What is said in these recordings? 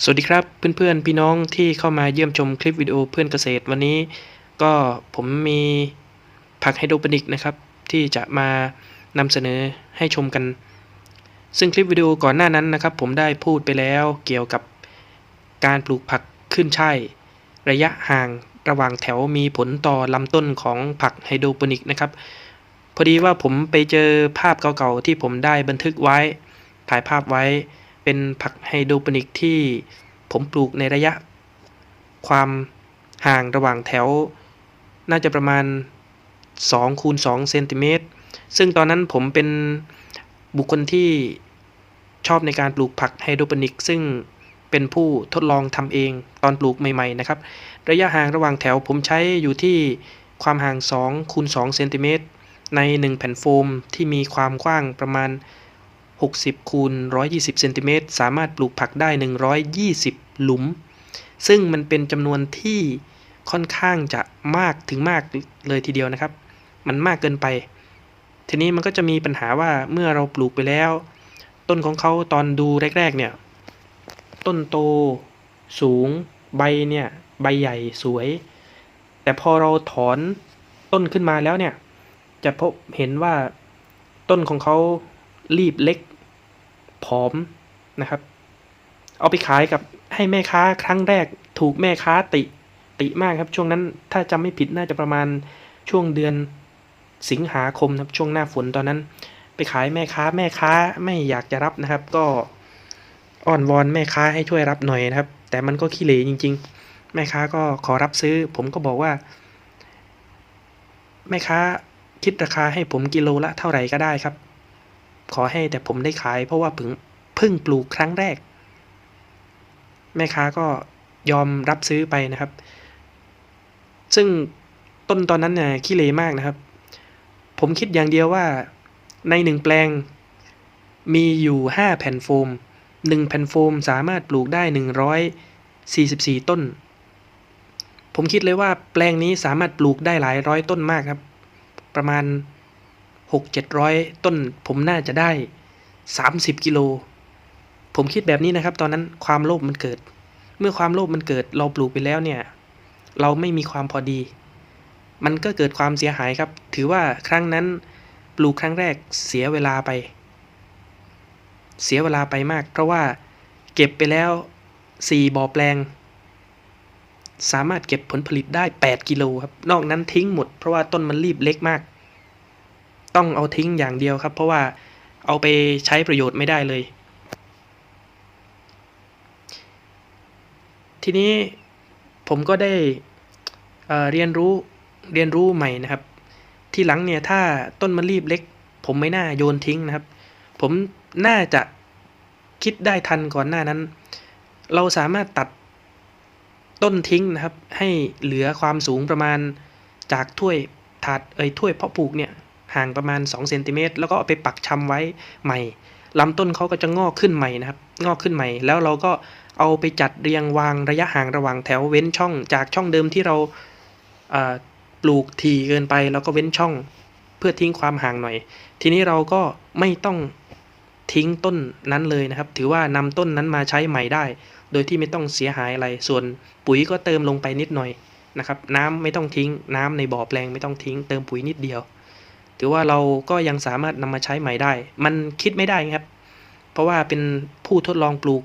สวัสดีครับเพื่อนๆ พี่น้องที่เข้ามาเยี่ยมชมคลิปวิดีโอเพื่อนเกษตรวันนี้ ก็ผมมีผักไฮโดรปนิกนะครับ ที่จะมานำเสนอให้ชมกัน ซึ่งคลิปวิดีโอก่อนหน้านั้นนะครับ ผมได้พูดไปแล้วเกี่ยวกับการปลูกผักขึ้นช่ายระยะห่างระหว่างแถวมีผลต่อลำต้นของผักไฮโดรปนิกนะครับ พอดีว่าผมไปเจอภาพเก่าๆที่ผมได้บันทึกไว้ถ่ายภาพไว้ เป็นผักไฮโดรปนิกที่ผมปลูกในระยะ ความห่างระหว่างแถว น่าจะประมาณ2คูณ2เซนติเมตรซึ่งตอนนั้นผมเป็นบุคคลที่ชอบในการปลูกผักไฮโดรปนิก ซึ่งเป็นผู้ทดลองทำเองตอนปลูกใหม่ๆนะครับ ระยะห่างระหว่างแถวผมใช้อยู่ที่ความห่าง2คูณ2เซนติเมตรใน 1 แผ่นโฟมที่มีความกว้างประมาณ 60คูณ120เซนติเมตรสามารถปลูกผักได้ 120 หลุม ซึ่งมันเป็นจำนวนที่ค่อนข้างจะมากถึงมากเลยทีเดียวนะครับ มันมากเกินไป ทีนี้มันก็จะมีปัญหาว่าเมื่อเราปลูกไปแล้ว ต้นของเขาตอนดูแรก ๆ เนี่ย ต้นโต สูง ใบเนี่ย ใบใหญ่สวย แต่พอเราถอนต้นขึ้นมาแล้วเนี่ย จะพบเห็นว่าต้นของเขารีบเล็ก ผอมนะครับ เอาไปขายกับให้แม่ค้าครั้งแรกถูกแม่ค้าติติมากครับ ช่วงนั้นถ้าจำไม่ผิดน่าจะประมาณช่วงเดือนสิงหาคมครับช่วงหน้าฝนตอนนั้น ไปขายแม่ค้าแม่ค้าไม่อยากจะรับนะครับ ก็อ้อนวอนแม่ค้าให้ช่วยรับหน่อยนะครับ แต่มันก็ขี้เหร่จริง ๆ แม่ค้าก็ขอรับซื้อ ผมก็บอกว่า แม่ค้าคิดราคาให้ผมกิโลละเท่าไหร่ก็ได้ครับ ขอให้แต่ผมได้ขาย เพราะว่าเพิ่งเพิ่งปลูกครั้งแรก แม่ค้าก็ยอมรับซื้อไปนะครับ ซึ่งต้นตอนนั้นเนี่ยขี้เลมากนะครับ ผมคิดอย่างเดียวว่าในหนึ่งแปลงมีอยู่ 5 แผ่นโฟม 1 แผ่นโฟมสามารถปลูกได้ 144 ต้น ผมคิดเลยว่าแปลงนี้สามารถปลูกได้หลายร้อยต้นมากครับ ประมาณ 6 700ต้นผมน่าจะได้30กิโล ผมคิดแบบนี้นะครับ ตอนนั้นความโลภมันเกิด เมื่อความโลภมันเกิดเราปลูกไปแล้วเนี่ย เราไม่มีความพอดี มันก็เกิดความเสียหายครับ ถือว่าครั้งนั้นปลูกครั้งแรกเสียเวลาไป เสียเวลาไปมาก เพราะว่าเก็บไปแล้ว4บ่อแปลง สามารถเก็บผลผลิตได้ 8 กิโลครับ นอกนั้นทิ้งหมด เพราะว่าต้นมันรีบเล็กมาก ต้องเอาทิ้งอย่างเดียวครับ เพราะว่าเอาไปใช้ประโยชน์ไม่ได้เลย ทีนี้ผมก็ได้เเรียนรู้เรียนรู้ใหม่นะครับ ทีหลังเนี่ยถ้าต้นมันรีบเล็ก ผมไม่น่าโยนทิ้งนะครับ ผมน่าจะคิดได้ทันก่อนหน้านั้น เราสามารถตัดต้นทิ้งนะครับ ให้เหลือความสูงประมาณจากถ้วยถาดเอ้ยถ้วยเพาะปลูกเนี่ย ห่างประมาณ2เซนติเมตรแล้วก็เอาไปปักชำไว้ใหม่ลำต้นเขาก็จะงอกขึ้นใหม่นะครับ งอกขึ้นใหม่ แล้วเราก็เอาไปจัดเรียงวางระยะห่างระหว่างแถวเว้นช่องจากช่องเดิมที่เราอ่าปลูกทีเกินไป แล้วก็เว้นช่องเพื่อทิ้งความห่างหน่อย ทีนี้เราก็ไม่ต้องทิ้งต้นนั้นเลยนะครับ ถือว่านำต้นนั้นมาใช้ใหม่ได้ โดยที่ไม่ต้องเสียหายอะไร ส่วนปุ๋ยก็เติมลงไปนิดหน่อยนะครับ น้ำไม่ต้องทิ้งน้ำในบ่อแปลงไม่ต้องทิ้ง เติมปุ๋ยนิดเดียว ถือว่าเราก็ยังสามารถนำมาใช้ใหม่ได้ มันคิดไม่ได้ครับ เพราะว่าเป็นผู้ทดลองปลูก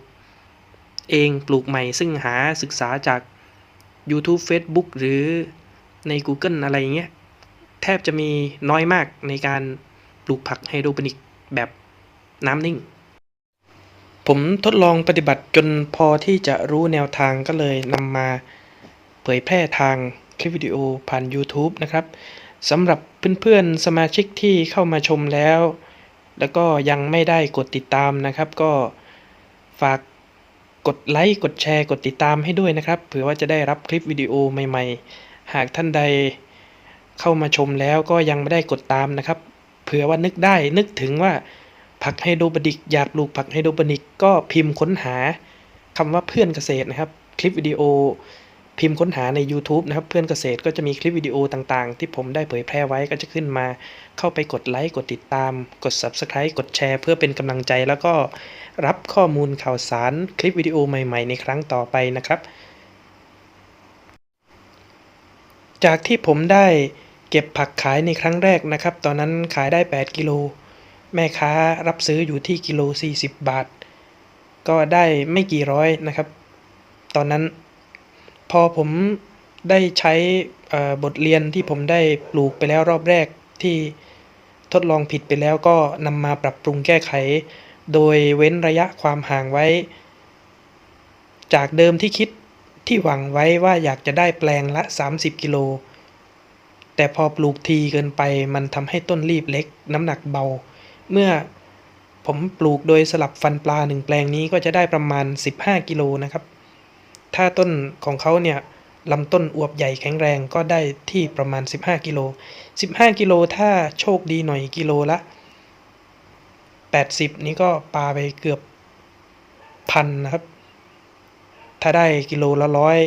เองปลูกใหม่ ซึ่งหาศึกษาจาก YouTube Facebook หรือใน Google อะไรอย่างเงี้ยแทบจะมีน้อยมากในการปลูกผักไฮโดรโปนิกแบบน้ำนิ่ง ผมทดลองปฏิบัติจนพอที่จะรู้แนวทางก็เลยนำมาเผยแพร่ทางคลิปวิดีโอผ่าน YouTube นะครับ สำหรับเพื่อนๆสมาชิกที่เข้ามาชมแล้ว แล้วก็ยังไม่ได้กดติดตามนะครับ ก็ฝากกดไลค์กดแชร์กดติดตามให้ด้วยนะครับเผื่อว่าจะได้รับคลิปวิดีโอใหม่ ๆ หากท่านใดเข้ามาชมแล้วก็ยังไม่ได้กดตามนะครับ เผื่อว่านึกได้นึกถึงว่าผักไฮโดรโปนิกอยากปลูกผักไฮโดรโปนิกก็พิมพ์ค้นหาคำว่าเพื่อนเกษตรนะครับ คลิปวิดีโอ พิมพ์ค้นหาใน YouTube นะครับเพื่อนเกษตรก็จะมีคลิปวิดีโอต่างๆ ที่ผมได้เผยแพร่ไว้ก็จะขึ้นมา เข้าไปกดไลค์กดติดตาม กด Subscribe กดแชร์เพื่อเป็นกำลังใจ แล้วก็รับข้อมูลข่าวสารคลิปวิดีโอใหม่ๆ ในครั้งต่อไปนะครับ จากที่ผมได้เก็บผักขายในครั้งแรกนะครับ ตอนนั้นขายได้ 8 กิโล แม่ค้ารับซื้ออยู่ที่กิโล 40 บาท ก็ได้ไม่กี่ร้อยนะครับ ตอนนั้น พอผมได้ใช้บทเรียนที่ผมได้ปลูกไปแล้วรอบแรกที่ทดลองผิดไปแล้วก็นำมาปรับปรุงแก้ไข โดยเว้นระยะความห่างไว้ จากเดิมที่คิดที่หวังไว้ว่าอยากจะได้แปลงละ 30 กิโล แต่พอปลูกทีเกินไปมันทำให้ต้นรีบเล็กน้ำหนักเบา เมื่อผมปลูกโดยสลับฟันปลาหนึ่งแปลงนี้ก็จะได้ประมาณ 15 กิโลนะครับ ถ้าต้นของเขาเนี่ยลำต้นอวบใหญ่แข็งแรงก็ได้ที่ประมาณ 15 กิโล 15 กิโลถ้าโชคดีหน่อยกิโลละ 80 นี้ก็ปลาไปเกือบพันนะครับ ถ้าได้กิโลละร้อย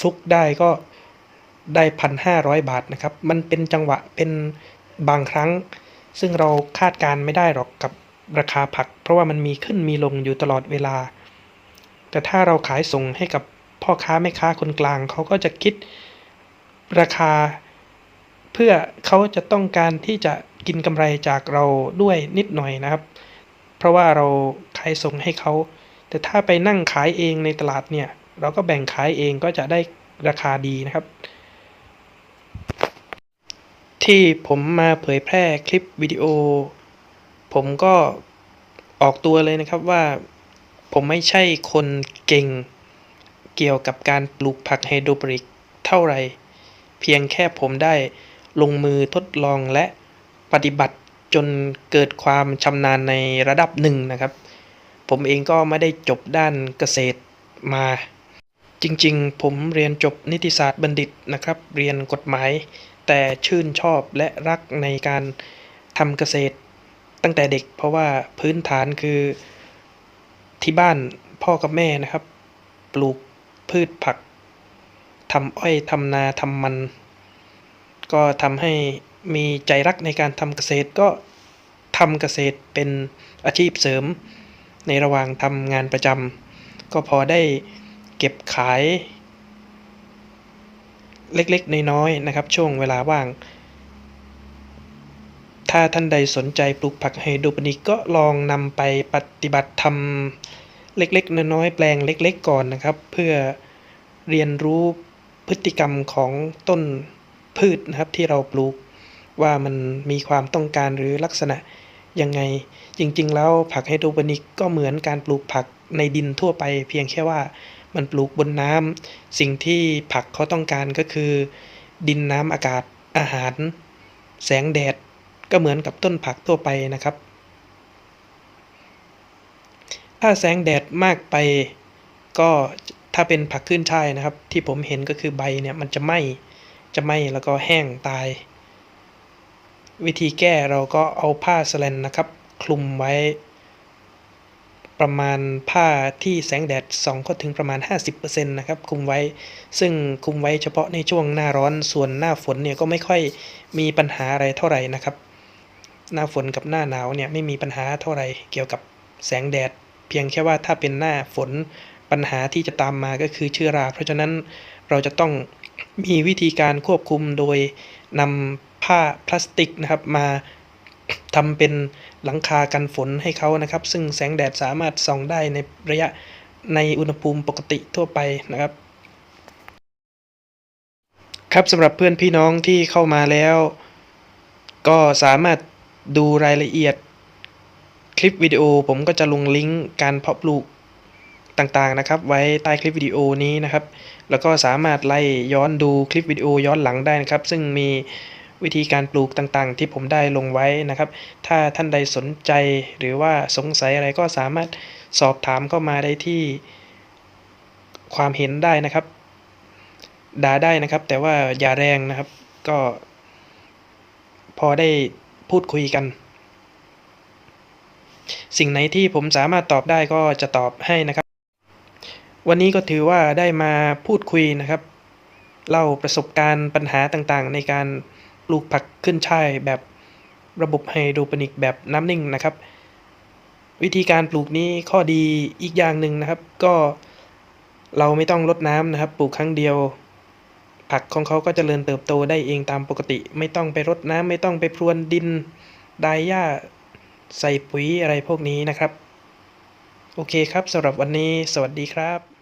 ฟุกได้ก็ได้พันห้าร้อยบาทนะครับ มันเป็นจังหวะเป็นบางครั้ง ซึ่งเราคาดการไม่ได้หรอกกับราคาผัก เพราะว่ามันมีขึ้นมีลงอยู่ตลอดเวลา แต่ถ้าเราขายส่งให้กับ พ่อค้าแม่ค้าคนกลางเขาก็จะคิดราคา เพื่อเขาจะต้องการที่จะกินกำไรจากเราด้วยนิดหน่อยนะครับ เพราะว่าเราขายส่งให้เขาแต่ถ้าไปนั่งขายเองในตลาดเนี่ย เราก็แบ่งขายเองก็จะได้ราคาดีนะครับ ที่ผมมาเผยแพร่คลิปวิดีโอ ผมก็ออกตัวเลยนะครับว่า ผมไม่ใช่คนเก่ง เกี่ยวกับการปลูกผักไฮโดรโปนิกเท่าไร เพียงแค่ผมได้ลงมือทดลองและปฏิบัติจนเกิดความชำนาญในระดับหนึ่งนะครับ ผมเองก็ไม่ได้จบด้านเกษตรมา จริงๆ ผมเรียนจบนิติศาสตร์บัณฑิตนะครับ เรียนกฎหมาย แต่ชื่นชอบและรักในการทำเกษตร ตั้งแต่เด็กเพราะว่าพื้นฐานคือที่บ้านพ่อกับแม่นะครับ ปลูก พืชผักทำอ้อยทำนาทำมัน ก็ทำให้มีใจรักในการทำเกษตรก็ทำเกษตรเป็นอาชีพเสริม ในระหว่างทำงานประจำก็พอได้เก็บขาย เล็กๆ น้อยๆนะครับ ช่วงเวลาว่าง ถ้าท่านใดสนใจปลูกผักไฮโดรปนิกก็ลองนำไปปฏิบัติทำ เล็กๆ น้อยๆแปลงเล็ก ๆ ก่อนนะครับ เพื่อเรียนรู้พฤติกรรมของต้นพืชนะครับที่เราปลูกว่ามันมีความต้องการหรือลักษณะยังไง จริง ๆ แล้วผักไฮโดรโปนิกก็เหมือนการปลูกผักในดินทั่วไป เพียงแค่ว่ามันปลูกบนน้ำสิ่งที่ผักเขาต้องการก็คือ ดินน้ำอากาศอาหาร แสงแดดก็เหมือนกับต้นผักทั่วไปนะครับ ถ้าแสงแดดมากไป ก็ถ้าเป็นผักขึ้นช่ายนะครับ ที่ผมเห็นก็คือใบเนี่ยมันจะไหม้จะไหม้แล้วก็แห้งตาย วิธีแก้เราก็เอาผ้าสแลนนะครับ คลุมไว้ ประมาณผ้าที่แสงแดดส่องก็ถึงประมาณ 50%นะครับคลุมไว้ ซึ่งคลุมไว้เฉพาะในช่วงหน้าร้อนส่วนหน้าฝนเนี่ยก็ไม่ค่อยมีปัญหาอะไรเท่าไหร่นะครับ หน้าฝนกับหน้าหนาวเนี่ยไม่มีปัญหาเท่าไหร่เกี่ยวกับแสงแดด เพียงแค่ว่าถ้าเป็นหน้าฝนปัญหาที่จะตามมาก็คือเชื้อรา เพราะฉะนั้นเราจะต้องมีวิธีการควบคุมโดยนำผ้าพลาสติกนะครับมาทำเป็นหลังคากันฝนให้เขานะครับ ซึ่งแสงแดดสามารถส่องได้ในระยะในอุณหภูมิปกติทั่วไปนะครับ ครับสำหรับเพื่อนพี่น้องที่เข้ามาแล้ว ก็สามารถดูรายละเอียด คลิปวิดีโอผมก็จะลงลิงก์การเพาะปลูกต่างๆนะครับ ไว้ใต้คลิปวิดีโอนี้นะครับ แล้วก็สามารถไล่ย้อนดูคลิปวิดีโอย้อนหลังได้นะครับ ซึ่งมีวิธีการปลูกต่างๆ ที่ผมได้ลงไว้นะครับ ถ้าท่านใดสนใจหรือว่าสงสัยอะไรก็สามารถสอบถามเข้ามาได้ที่ความเห็นได้นะครับ ด่าได้นะครับ แต่ว่าอย่าแรงนะครับ ก็พอได้พูดคุยกัน สิ่งไหนที่ผมสามารถตอบได้ก็จะตอบให้นะครับ วันนี้ก็ถือว่าได้มาพูดคุยนะครับ เล่าประสบการณ์ปัญหาต่างๆ ในการปลูกผักขึ้นช่ายแบบระบบไฮโดรปนิกแบบน้ำนิ่งนะครับ วิธีการปลูกนี้ข้อดีอีกอย่างหนึ่งนะครับ ก็เราไม่ต้องรดน้ำนะครับ ปลูกครั้งเดียว ผักของเขาก็จเจริญเติบโตได้เองตามปกติ ไม่ต้องไปรดน้ำไม่ต้องไปพรวนดิน ดายหญ้า ใส่ปุ๋ยอะไรพวกนี้นะครับ โอเคครับสำหรับวันนี้สวัสดีครับ